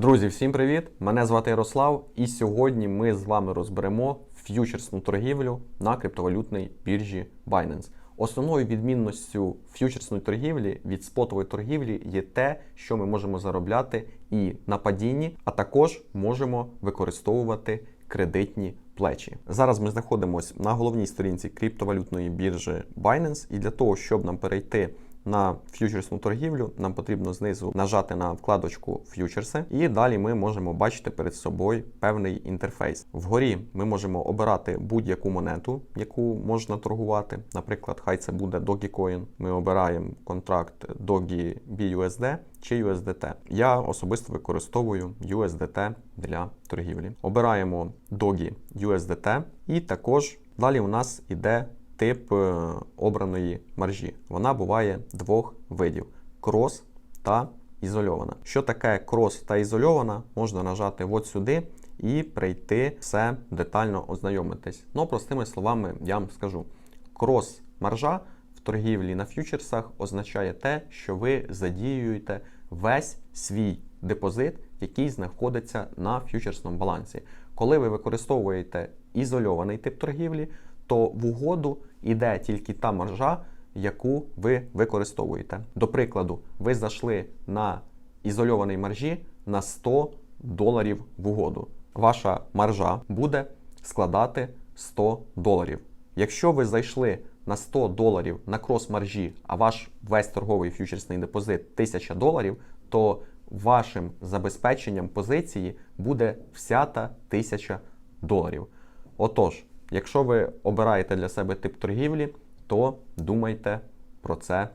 Друзі, всім привіт! Мене звати Ярослав, і сьогодні ми з вами розберемо ф'ючерсну торгівлю на криптовалютній біржі Binance. Основною відмінністю ф'ючерсної торгівлі від спотової торгівлі є те, що ми можемо заробляти і на падінні, а також можемо використовувати кредитні плечі. Зараз ми знаходимося на головній сторінці криптовалютної біржі Binance, і для того, щоб нам перейти на ф'ючерсну торгівлю, нам потрібно знизу нажати на вкладочку ф'ючерси, і далі ми можемо бачити перед собою певний інтерфейс. Вгорі ми можемо обирати будь-яку монету, яку можна торгувати. Наприклад, хай це буде Dogecoin. Ми обираємо контракт Doge BUSD чи USDT. Я особисто використовую USDT для торгівлі. Обираємо Doge USDT і також далі у нас іде тип е, обраної маржі. Вона буває двох видів: крос та ізольована. Що таке крос та ізольована, можна нажати от сюди і прийти все детально ознайомитись. Ну, простими словами, я вам скажу: крос маржа в торгівлі на ф'ючерсах означає те, що ви задіюєте весь свій депозит, який знаходиться на ф'ючерсному балансі. Коли ви використовуєте ізольований тип торгівлі, то в угоду йде тільки та маржа, яку ви використовуєте. До прикладу, ви зайшли на ізольованій маржі на 100 доларів в угоду. Ваша маржа буде складати 100 доларів. Якщо ви зайшли на 100 доларів на крос маржі, а ваш весь торговий ф'ючерсний депозит 1000 доларів, то вашим забезпеченням позиції буде вся та 1000 доларів. Отож, Якщо ви обираєте для себе тип торгівлі, то думайте про це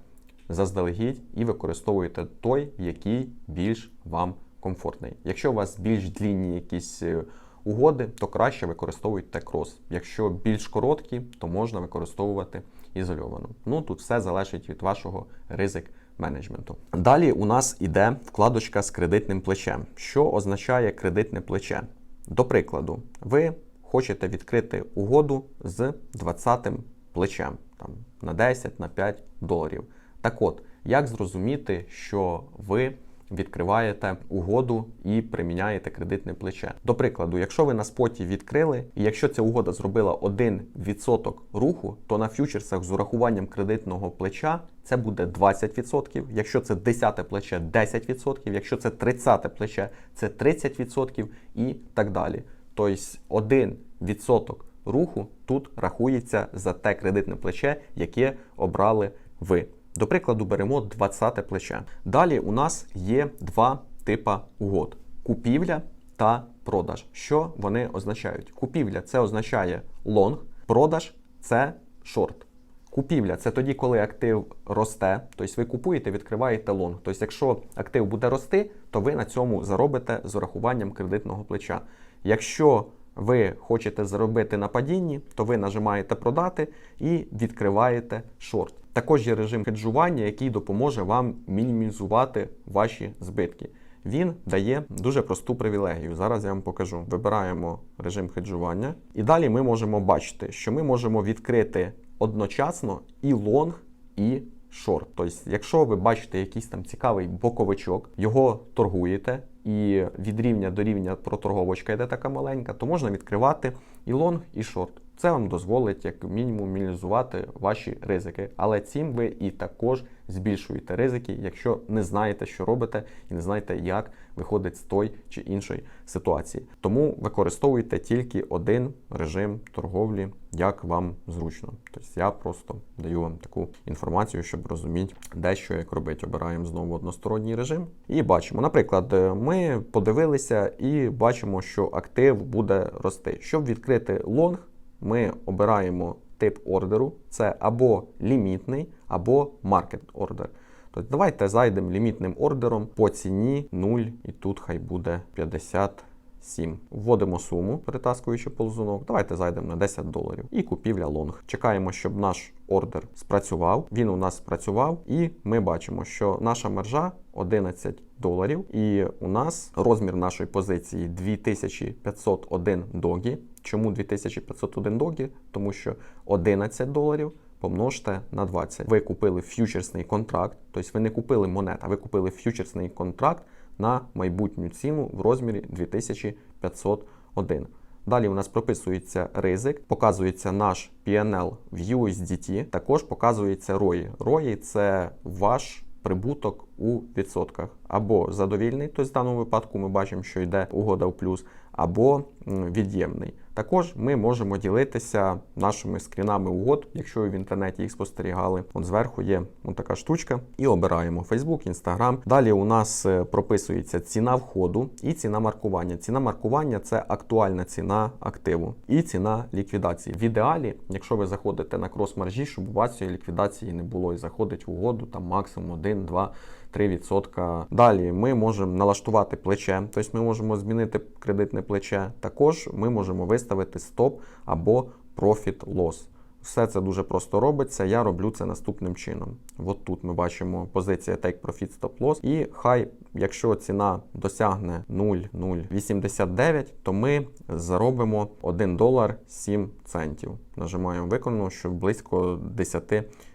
заздалегідь і використовуйте той, який більш вам комфортний. Якщо у вас більш длінні якісь е, угоди, то краще використовуйте крос. Якщо більш короткі, то можна використовувати ізольовану. Ну тут все залежить від вашого ризик менеджменту. Далі у нас іде вкладочка з кредитним плечем. Що означає кредитне плече? До прикладу, ви хочете відкрити угоду з 20 плечем там, на 10, на 5 доларів. Так от, як зрозуміти, що ви відкриваєте угоду і приміняєте кредитне плече? До прикладу, якщо ви на споті відкрили, і якщо ця угода зробила 1% руху, то на ф'ючерсах з урахуванням кредитного плеча це буде 20%, якщо це 10 плече 10%, якщо це 30 плече це 30% і так далі. Тобто 1% руху тут рахується за те кредитне плече, яке обрали ви. До прикладу, беремо 20 плече. Далі у нас є два типа угод: купівля та продаж. Що вони означають? Купівля це означає лонг, продаж це шорт. Купівля це тоді, коли актив росте, тобто ви купуєте, відкриваєте лонг. Тобто, якщо актив буде рости, то ви на цьому заробите з урахуванням кредитного плеча. Якщо ви хочете заробити на падінні, то ви нажимаєте продати і відкриваєте шорт. Також є режим хеджування, який допоможе вам мінімізувати ваші збитки. Він дає дуже просту привілегію. Зараз я вам покажу. Вибираємо режим хеджування, і далі ми можемо бачити, що ми можемо відкрити одночасно і лонг, і шорт. Тобто, якщо ви бачите якийсь там цікавий боковичок, його торгуєте, і від рівня до рівня проторговочка йде така маленька, то можна відкривати і лонг, і шорт. Це вам дозволить як мінімум мінімізувати ваші ризики. Але цим ви і також збільшуєте ризики, якщо не знаєте, що робите, і не знаєте, як виходить з той чи іншої ситуації. Тому використовуйте тільки один режим торговлі, як вам зручно. Тобто я просто даю вам таку інформацію, щоб розуміти, де що як робити. Обираємо знову односторонній режим і бачимо. Наприклад, ми подивилися і бачимо, що актив буде рости. Щоб відкрити лонг ми обираємо тип ордеру, це або лімітний, або маркет ордер. Тобто давайте зайдемо лімітним ордером по ціні 0, і тут хай буде 57. Вводимо суму, перетаскуючи ползунок. Давайте зайдемо на 10 доларів. І купівля лонг. Чекаємо, щоб наш ордер спрацював. Він у нас спрацював, і ми бачимо, що наша маржа 11 доларів. І у нас розмір нашої позиції 2501 догі. Чому 2501 догі? Тому що 11 доларів помножте на 20. Ви купили ф'ючерсний контракт, тобто ви не купили монет, а ви купили ф'ючерсний контракт на майбутню ціну в розмірі 2501. Далі у нас прописується ризик, показується наш PNL в USDT, також показується ROI. ROI – це ваш прибуток у відсотках. Або задовільний, тобто в даному випадку ми бачимо, що йде угода в плюс, або від'ємний. Також ми можемо ділитися нашими скрінами угод, якщо ви в інтернеті їх спостерігали. От зверху є от така штучка, і обираємо Facebook, Instagram. Далі у нас е, прописується ціна входу і ціна маркування. Ціна маркування це актуальна ціна активу і ціна ліквідації. В ідеалі, якщо ви заходите на крос-маржі, щоб у вас цієї ліквідації не було і заходить в угоду там максимум 1, 2, 3%. Далі ми можемо налаштувати плече, тобто ми можемо змінити кредитне плече. Також ми можемо виставити стоп або профіт лос. Все це дуже просто робиться. Я роблю це наступним чином. От тут ми бачимо позиція Take Profit Stop Loss. І хай, якщо ціна досягне 0,089, то ми заробимо 1 долар 7 центів. Нажимаємо виконано, що близько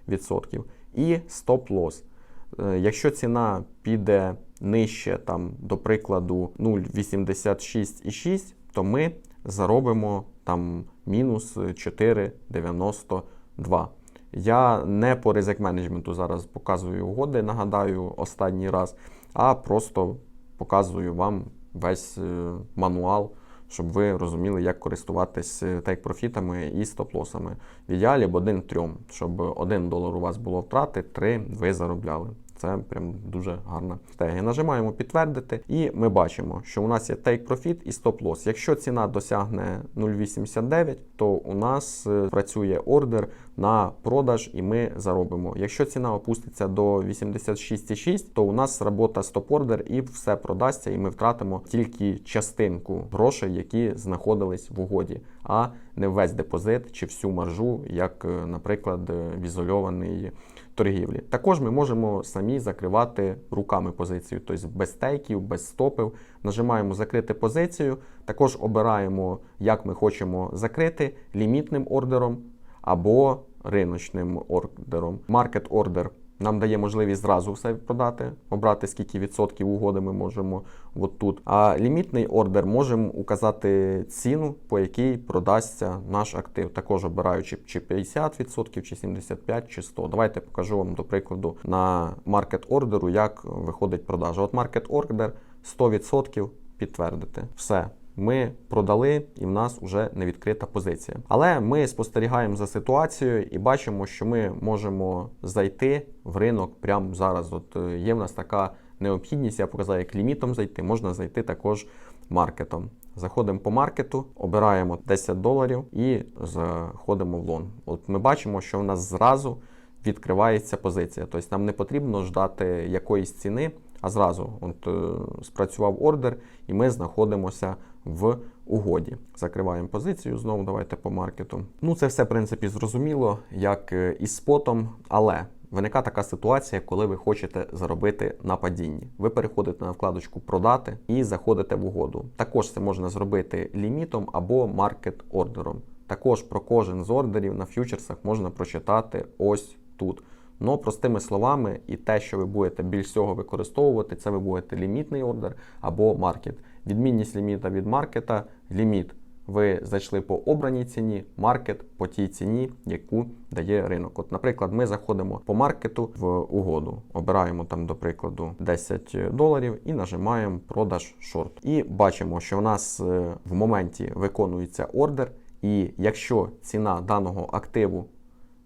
10%. І стоп лос. Е, Якщо ціна піде нижче, там, до прикладу, 0,86,6, то ми заробимо там мінус 4,92. Я не по ризик менеджменту зараз показую угоди, нагадаю, останній раз, а просто показую вам весь е, мануал, щоб ви розуміли, як користуватись тейк-профітами і стоп-лосами. В ідеалі б один трьом, щоб 1 долар у вас було втрати, 3 ви заробляли. Це прям дуже гарна стратегія. Нажимаємо підтвердити, і ми бачимо, що у нас є take profit і stop loss. Якщо ціна досягне 0,89, то у нас е, працює ордер на продаж, і ми заробимо. Якщо ціна опуститься до 86,6, то у нас робота стоп-ордер і все продасться, і ми втратимо тільки частинку грошей, які знаходились в угоді, а не весь депозит чи всю маржу, як, е, наприклад, е, в ізольованій торгівлі. Також ми можемо самі закривати руками позицію, тобто без стейків, без стопів. Нажимаємо закрити позицію. Також обираємо, як ми хочемо закрити лімітним ордером або риночним ордером. Маркет ордер нам дає можливість зразу все продати, обрати скільки відсотків угоди ми можемо от тут. А лімітний ордер можемо указати ціну, по якій продасться наш актив. Також обираючи чи 50%, чи 75%, чи 100%. Давайте покажу вам, до прикладу, на маркет ордеру, як виходить продажа. От маркет ордер 100% підтвердити. Все. Ми продали, і в нас вже не відкрита позиція. Але ми спостерігаємо за ситуацією і бачимо, що ми можемо зайти в ринок прямо зараз. От е, є в нас така необхідність, я показав, як лімітом зайти, можна зайти також маркетом. Заходимо по маркету, обираємо 10 доларів і заходимо в лон. От ми бачимо, що в нас зразу відкривається позиція. Тобто нам не потрібно ждати якоїсь ціни, а зразу от, е, спрацював ордер, і ми знаходимося в угоді. Закриваємо позицію. Знову давайте по маркету. Ну, це все, в принципі, зрозуміло, як е, із спотом, але. Виникає така ситуація, коли ви хочете заробити на падінні. Ви переходите на вкладочку Продати і заходите в угоду. Також це можна зробити лімітом або маркет ордером. Також про кожен з ордерів на фьючерсах можна прочитати ось тут. Ну, простими словами, і те, що ви будете більш всього використовувати, це ви будете лімітний ордер або маркет. Відмінність ліміта від маркета ліміт. Ви зайшли по обраній ціні, маркет по тій ціні, яку дає ринок. От, наприклад, ми заходимо по маркету в угоду, обираємо там, до прикладу, 10 доларів і нажимаємо продаж шорт. І бачимо, що у нас е, в моменті виконується ордер, і якщо ціна даного активу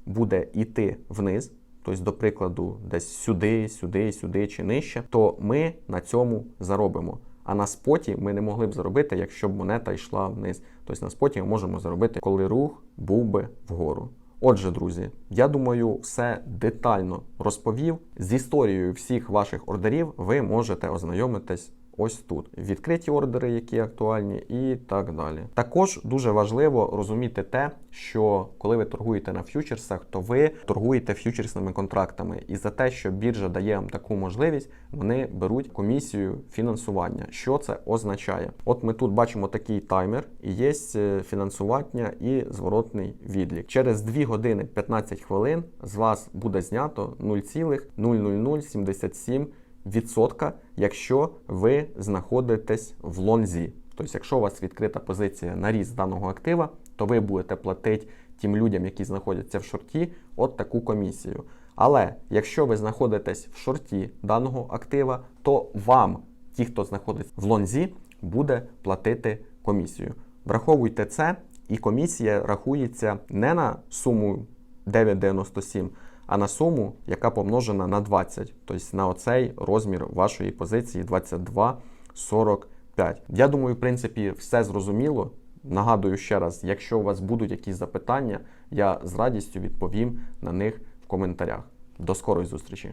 буде йти вниз, тобто, до прикладу, десь сюди, сюди, сюди чи нижче, то ми на цьому заробимо. А на споті ми не могли б заробити, якщо б монета йшла вниз. Тобто на споті ми можемо заробити, коли рух був би вгору. Отже, друзі, я думаю, все детально розповів. З історією всіх ваших ордерів ви можете ознайомитись ось тут. Відкриті ордери, які актуальні, і так далі. Також дуже важливо розуміти те, що коли ви торгуєте на ф'ючерсах, то ви торгуєте ф'ючерсними контрактами. І за те, що біржа дає вам таку можливість, вони беруть комісію фінансування. Що це означає? От ми тут бачимо такий таймер, і є е, фінансування і зворотний відлік. Через 2 години 15 хвилин з вас буде знято 0,00077 відсотка, якщо ви знаходитесь в лонзі. Тобто, якщо у вас відкрита позиція на ріст даного актива, то ви будете платити тим людям, які знаходяться в шорті, от таку комісію. Але якщо ви знаходитесь в шорті даного актива, то вам, ті, хто знаходиться в лонзі, буде платити комісію. Враховуйте це, і комісія рахується не на суму 9,97, а на суму, яка помножена на 20, тобто на оцей розмір вашої позиції 22,45. Я думаю, в принципі, все зрозуміло. Нагадую ще раз, якщо у вас будуть якісь запитання, я з радістю відповім на них в коментарях. До скорої зустрічі!